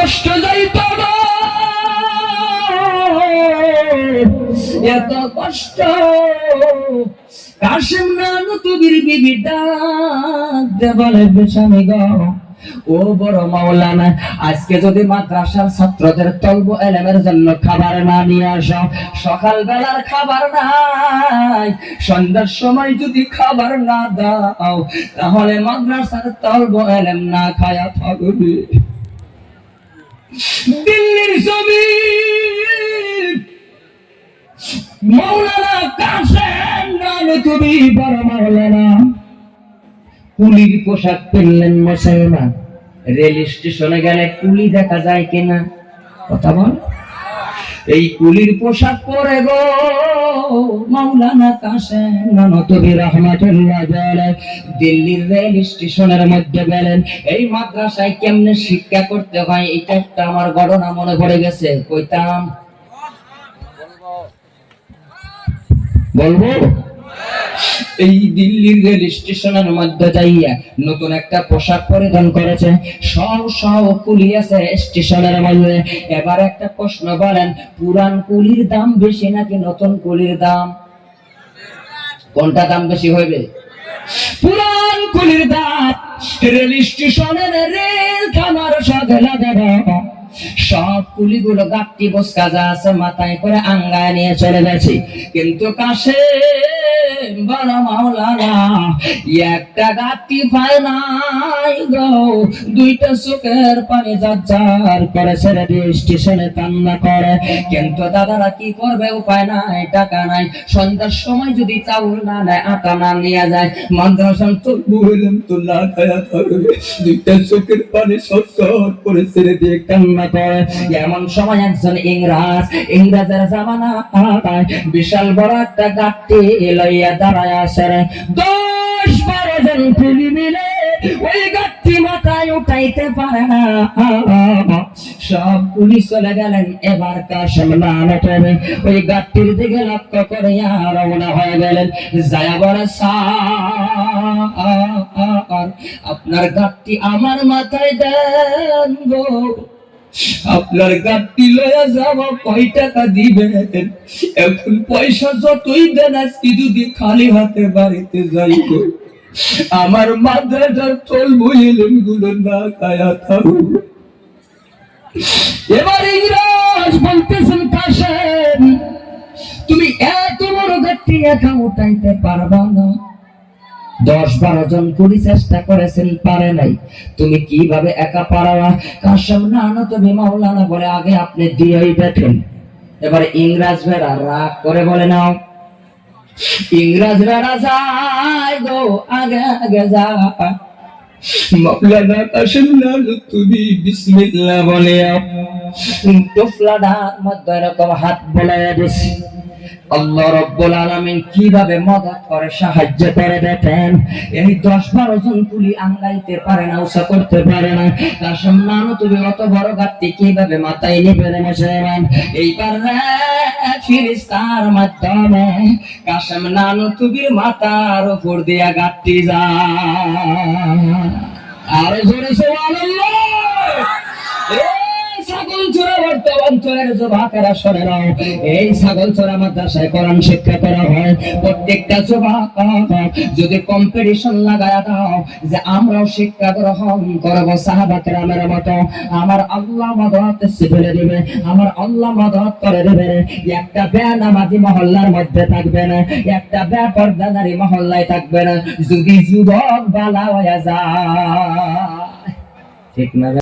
কষ্ট যাইত এত কষ্ট। কাশিম নানু তুবির বিবি ডাক বেশামি ও বড় মাওলানা, আজকে যদি মাদ্রাসার ছাত্রদের তলব এলেমের জন্য খাবার না নিয়ে আসো সকাল বেলার খাবার নাই, সন্ধ্যার সময় যদি খাবার না দাও, তাহলে মাদ্রাসার তলব এলেম না খায়া থাকবে। দিল্লির মৌলানা কুলির পোশাক পরলেন মুসলমান। রেল স্টেশনে গেলে কুলি দেখা যায় কিনা? কথা বল। এই কুলির পোশাক পরে গো মাওলানা কাশেম নানতবি রহমাতুল্লাহ দিল্লির রেল স্টেশনের মধ্যে গেলেন। এই মাদ্রাসায় কেমনে শিক্ষা করতে হয়, এটা একটা আমার ঘটনা মনে পড়ে গেছে। কইতাম। বলব? এই দিল্লির রেল স্টেশনের মধ্যে যাইয়া নতুন একটা পোশাক পরিধান করেছে। সব সব কুলি আছে স্টেশনের মধ্যে। এবার একটা প্রশ্ন পুরান কুলির দাম বেশি নাকি নতুন কুলির দাম? কোনটা দাম বেশি হইবে? পুরান কুলির দাম। রেল স্টেশনের রেল থানার সব কুলিগুলো বসকা যা আছে মাথায় করে আঙ্গায় নিয়ে চলে গেছে। কিন্তু কাছে বড় মাওলানা একটা পায় নাই গো, দুইটা চোখের পানি যার করে ছেড়ে স্টেশনে কান্না করে। কিন্তু দাদারা কি করবে? উপায় নাই, টাকা নাই। সন্ধ্যার সময় যদি চাউল না নেয়, আটা না নিয়ে যায়। তো না খায়া দুইটা চোখের পানি সরসর করে ছেড়ে দিয়ে কান্না করে। এমন সময় একজন ইংরাজ, ইংরেজের জামানা বিশাল বড় একটা গাঠটি লইয়া আসে রে। দশ বারো জন পুলি মিলে ওই গাঠটি মাথায় উঠাইতে পারে না সব পুলিশ চলে গেলেন, এবার ওই দিকে লক্ষ্য করে রওনা হয়ে গেলেন যায়া বলে আপনার গাঠটি আমার মাথায় দেন গো আপনার গাড়ি লয়া যাব কয় টাকা দিবেন? এখন পয়সা যতই দেন, আজকে যদি খালি হাতে বাড়িতে যাই আমার মাদ্রাসার তোল বইলেনগুলো না খায়া থাকব এবার ইংরাজ বলতেছেন, কাশেম, তুমি এত বড় গাড়ি একা উঠাইতে পারবা না। দশ বারো জন কুড়ি চেষ্টা করেছেন, পারে নাই। তুমি কীভাবে একা পারাবা কাশম না না তুমি, মাওলানা, বলে আগে আপনি দিয়েই এবার ইংরাজ ভেড়া রাগ করে বলে নাও। ইংরাজ ভেড়া গো, আগে আগে যা। কাশম না তুমি বিসমিল্লাহ বলে মধ্যে এরকম হাত বলাইয়া দিছি। আল্লাহ রব্বুল আলামিন কীভাবে মদত করে, সাহায্য করে এই দশ বারো জন আঙ্গাইতে পারে না উষা করতে পারে না। তার তুমি অত বড় গাড়ি কীভাবে মাথায় নিবে মুসলমান? এইবার ফিরিস্তার মাধ্যমে কাশেম নানু তুবির মাথার উপর দিয়া গাড়ি যা। আরে জোরে সুবহানাল্লাহ এই ছাগল চোরা বর্তমান নাও এই ছাগল মাদ্রাসায় কোরআন শিক্ষা করা হয়। প্রত্যেকটা যুবক যদি কম্পিটিশন লাগায়া দাও যে আমরাও শিক্ষা গ্রহণ করব সাহাবা কেরামের মতো। আমার আল্লাহ মদত ফেলে দিবে। আমার আল্লাহ করে একটা বেনামাজি মহল্লার মধ্যে থাকবে না। একটা বেপরদানারি মহল্লায় থাকবে না। যদি যুবক বালা হয়ে যায়। ঠিক না